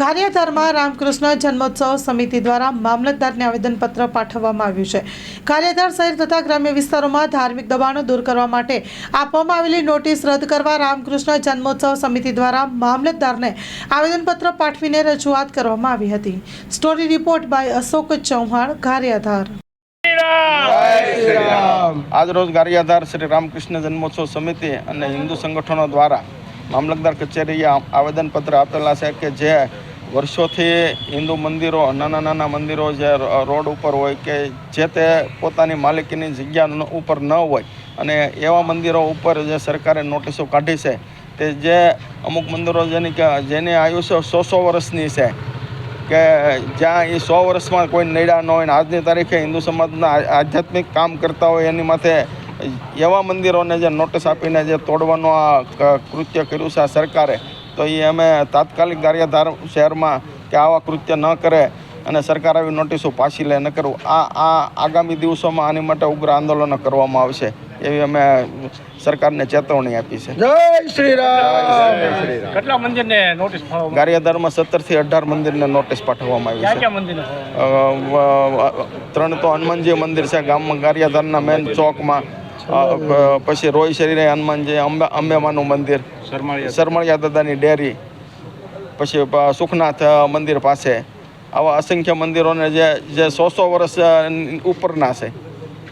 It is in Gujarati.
કાર્યધારમાં રામકૃષ્ણ જન્મોત્સવ સમિતિ દ્વારા મામલતદારને આવેદનપત્ર પાઠવવામાં આવ્યું છે. કાર્યધાર શહેર તથા ગ્રામ્ય વિસ્તારોમાં ધાર્મિક દબાણો દૂર કરવા માટે આપવામાં આવેલી નોટિસ રદ કરવા રામકૃષ્ણ જન્મોત્સવ સમિતિ દ્વારા મામલતદારને આવેદનપત્ર પાઠવીને રજૂઆત કરવામાં આવી હતી. Story report by Ashok Chauhan, કાર્યધાર. આજરોજ કાર્યાધાર શ્રી રામકૃષ્ણ જન્મોત્સવ સમિતિ અને હિન્દુ સંગઠનો દ્વારા મામલતદાર કચેરીએ આવેદનપત્ર આપેલા છે કે જે વર્ષોથી હિન્દુ મંદિરો, નાના નાના મંદિરો જે રોડ ઉપર હોય કે જે તે પોતાની માલિકીની જગ્યા ઉપર ન હોય અને એવા મંદિરો ઉપર જે સરકારે નોટિસો કાઢી છે, તે જે અમુક મંદિરો જેની કે જેની આયુષ્ય સો સો વર્ષની છે, કે જ્યાં એ સો વર્ષમાં કોઈ નડ્યા ન હોય ને આજની તારીખે હિન્દુ સમાજના આધ્યાત્મિક કામ કરતા હોય એની માથે એવા મંદિરોને જે નોટિસ આપીને જે તોડવાનું આ કૃત્ય કર્યું છે આ સરકારે તો એ અમે તાત્કાલિક ગારિયાધાર શહેરમાં કે આવા કૃત્ય ન કરે અને સરકાર આવી નોટિસો પાછી લે ન કરવું આ આ આગામી દિવસોમાં આની માટે ઉગ્ર આંદોલનો કરવામાં આવશે એવી અમે સરકારને ચેતવણી આપી છે. જય શ્રી રામ કેટલા મંદિરને નોટિસ ગારિયાધારમાં સત્તરથી અઢાર મંદિરને નોટિસ પાઠવવામાં આવી છે. ત્રણ તો હનુમાનજી મંદિર છે ગામમાં ગારિયાધારના મેન ચોકમાં. પછી રોય શરીરે હનુમાનજી અંબે અંબેમાનું મંદિર. શરમણિયા દાદાની ડેરી. પછી સુખનાથ મંદિર પાસે. આવા અસંખ્ય મંદિરોને જે જે સો સો વર્ષ ઉપરના છે.